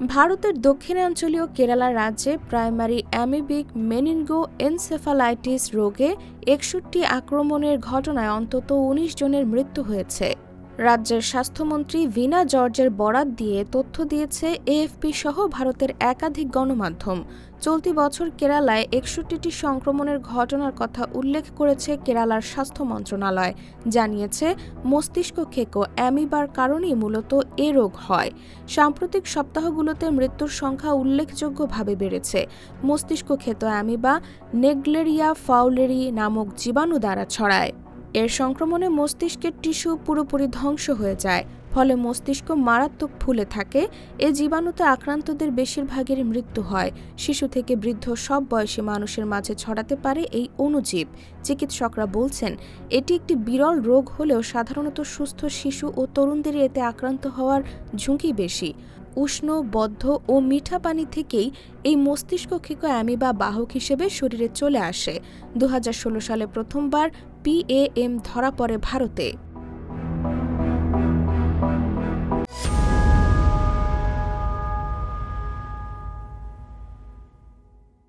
ভারতের দক্ষিণাঞ্চলীয় কেরালা রাজ্যে প্রাইমারি অ্যামিবিক মেনিনগো এনসেফালাইটিস রোগে একষট্টি আক্রমণের ঘটনায় অন্তত ১৯ জনের মৃত্যু হয়েছে। রাজ্যের স্বাস্থ্যমন্ত্রী ভিনা জর্জের বরাত দিয়ে তথ্য দিয়েছে এএফপি সহ ভারতের একাধিক গণমাধ্যম। চলতি বছর কেরালায় একষট্টিটি সংক্রমণের ঘটনার কথা উল্লেখ করেছে কেরালার স্বাস্থ্য মন্ত্রণালয়। জানিয়েছে, মস্তিষ্ক খেকো অ্যামিবার কারণেই মূলত এ রোগ হয়। সাম্প্রতিক সপ্তাহগুলোতে মৃত্যুর সংখ্যা উল্লেখযোগ্যভাবে বেড়েছে। মস্তিষ্ক ক্ষেত অ্যামিবা, নেগলেরিয়া ফাউলেরি নামক জীবাণু দ্বারা ছড়ায়। এর সংক্রমণে মস্তিষ্কের টিস্যু পুরোপুরি ধ্বংস হয়ে যায়, ফলে মস্তিষ্ক মারাত্মক ফুলে থাকে। এ জীবাণুতে আক্রান্তদের বেশিরভাগের মৃত্যু হয়। শিশু থেকে বৃদ্ধ সব বয়সী মানুষের মাঝে ছড়াতে পারে এই অণুজীব। চিকিৎসকরা বলছেন, এটি একটি বিরল রোগ হলেও সাধারণত সুস্থ শিশু ও তরুণদের এতে আক্রান্ত হওয়ার ঝুঁকি বেশি। উষ্ণ, বদ্ধ ও মিঠা পানি থেকেই এই মস্তিষ্ক অ্যামিবা বাহক হিসেবে শরীরে চলে আসে। দু হাজার ষোলো সালে প্রথমবার পিএএম ধরা পড়ে ভারতে।